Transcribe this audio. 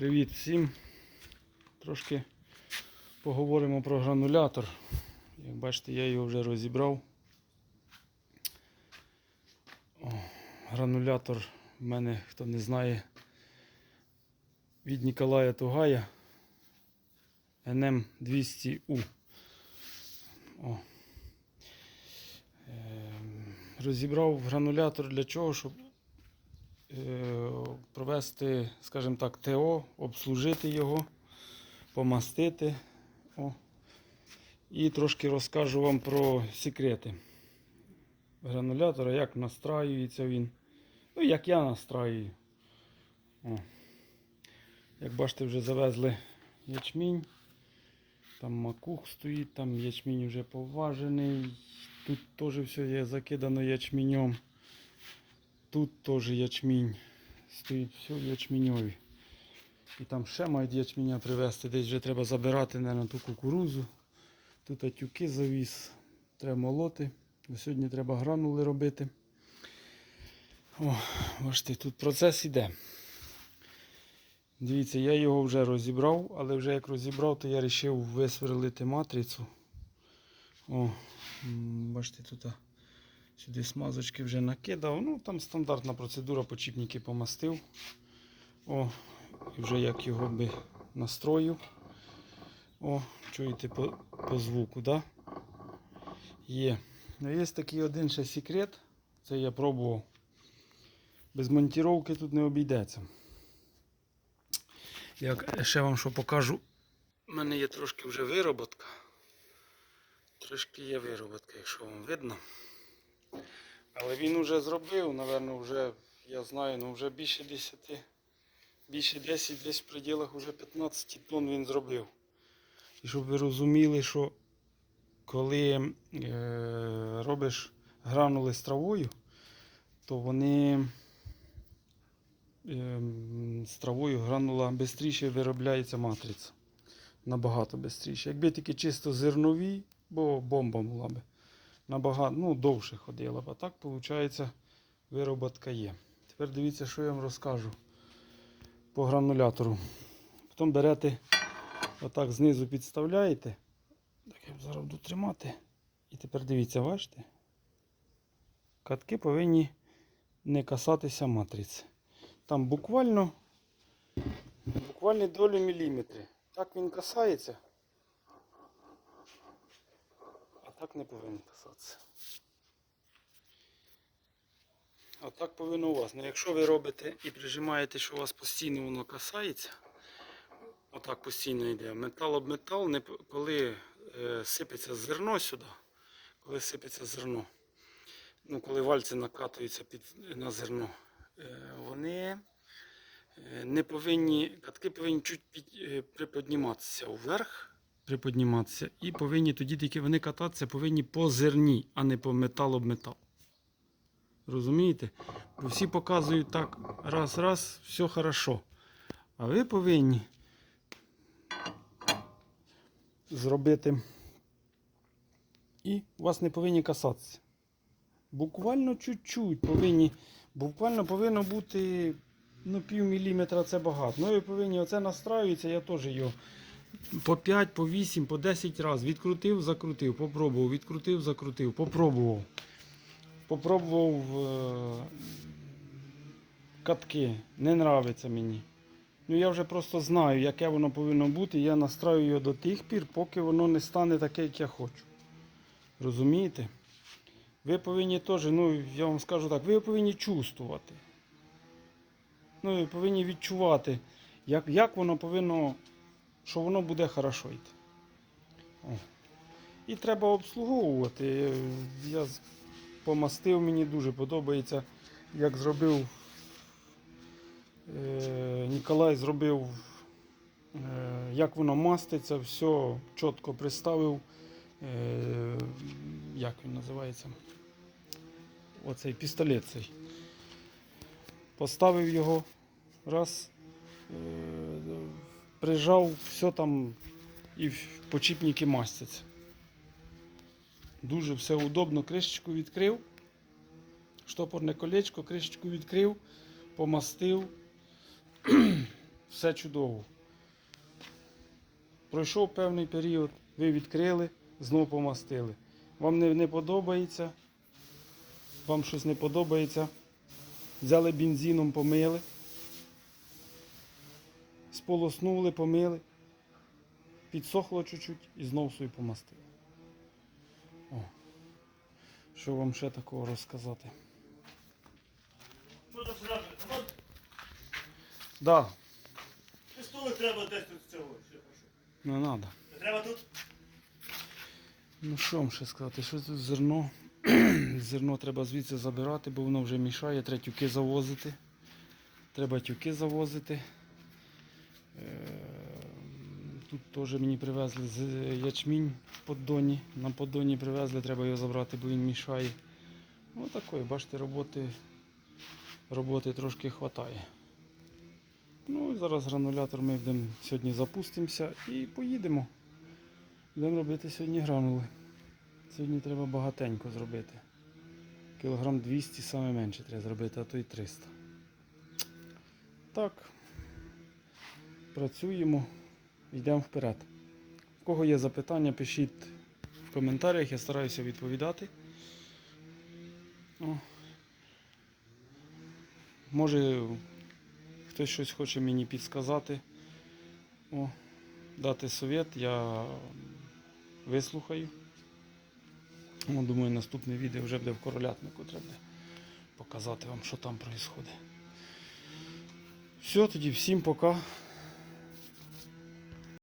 Привіт всім. Трошки поговоримо про гранулятор. Як бачите, я його вже розібрав. О, гранулятор в мене, хто не знає, від Ніколая Тугая NM200U. О. Ем, Розібрав гранулятор для чого, щоб провести, скажімо так, ТО, обслужити його, помастити. О. І трошки розкажу вам про секрети гранулятора, як настраюється він. Ну, як я настраюю. О. Як бачите, вже завезли ячмінь. Там макух стоїть, там ячмінь вже поважений. Тут теж все є закидано ячменем. Тут теж ячмінь. Стоїть все ячміньові. І там ще мають ячменя привезти. Десь вже треба забирати на ту кукурузу. Тут атюки завіз. Треба молоти. Сьогодні треба гранули робити. О, бачите, тут процес іде. Дивіться, я його вже розібрав, але вже як розібрав, то я вирішив висверлити матрицю. О, бачите, тут сюди смазочки вже накидав. Ну, там стандартна процедура, почіпники помастив. О, і вже як його би настроїв. О, чуєте по, по звуку, да? Є. Ну, є такий один ще секрет. Це я пробував. Без монтіровки тут не обійдеться. Як ще вам що покажу, у мене є трошки вже вироботка. Трошки є вироботка, якщо вам видно. Але він вже зробив, напевно, вже, я знаю, ну вже більше 10, більше 10, десь в пределах вже 15 тонн він зробив. І щоб ви розуміли, що коли е, робиш гранули з травою, то вони ем, з травою гранула швидше виробляється матриця. Набагато швидше. Якби тільки чисто зернові, бо бомба була би. Набагато ну, довше ходила. А так, виходить, вироботка є. Тепер дивіться, що я вам розкажу по гранулятору. Потім берете, отак знизу підставляєте. Так я зараз буду тримати. І тепер дивіться, бачите? Катки повинні не касатися матриці. Там буквально буквально долю міліметри. Так він касається. А так не повинен касатися. А так повинно у вас. Ну, якщо ви робите і прижимаєте, що у вас постійно воно касається, отак постійно йде. Метал об метал, не, коли е, сипеться зерно сюди, коли сипеться зерно, ну, коли вальці накатуються під, на зерно, е, вони е, не повинні, катки повинні чуть під, е, приподніматися вверх, приподніматися, і повинні тоді тільки вони кататися повинні по зерні, а не по метал об метал. Розумієте? Бо всі показують так, раз, раз, все хорошо. А ви повинні зробити. І у вас не повинні касатися. Буквально чуть-чуть повинні, буквально повинно бути ну, пів міліметра це багато. Ну ви повинні оце настраюється, я теж його по 5, по 8, по 10 разів відкрутив, закрутив, попробував, відкрутив, закрутив, попробував. Попробував е, катки, не нравиться мені. Ну я вже просто знаю, яке воно повинно бути. Я настраю його до тих пір, поки воно не стане таке, як я хочу. Розумієте? Ви повинні теж, ну я вам скажу так, ви повинні чувствувати. Ну, ви повинні відчувати, як, як воно повинно, що воно буде хорошо йти. І треба обслуговувати. Я помастив, мені дуже подобається, як зробив е, Ніколай зробив, е, як воно маститься, все чітко представив. Е, як він називається? Оцей пістолет цей. Поставив його, раз, е, прижав, все там і почіпники мастяться. Дуже все удобно. Кришечку відкрив. Штопорне колечко, кришечку відкрив, помастив. все чудово. Пройшов певний період, ви відкрили, знову помастили. Вам не, не подобається, вам щось не подобається. Взяли бензином, помили, сполоснули, помили, підсохло чуть-чуть і знову собі помастили. О. Що вам ще такого розказати? Що там Да, Пістолет треба десь тут з цього. не треба. Треба тут? Ну що вам ще сказати, що тут зерно? зерно треба звідси забирати, бо воно вже мішає, треба тюки завозити. Треба тюки завозити. Е, Тут теж мені привезли з ячмінь в поддоні. На поддоні привезли, треба його забрати, бо він мішає. Ну такої, бачите, роботи, роботи трошки вистачає. Ну і зараз гранулятор ми будемо сьогодні запустимося і поїдемо. Будемо робити сьогодні гранули. Сьогодні треба багатенько зробити. Кілограм 200 саме менше треба зробити, а то й 300. Так. Працюємо, йдемо вперед. У кого є запитання, пишіть в коментарях, я стараюся відповідати. О. Може хтось щось хоче мені підсказати. О, дати совет, я вислухаю. Ну, думаю, наступне відео вже буде в королятнику. Треба показати вам, що там відбувається. Все, тоді всім пока.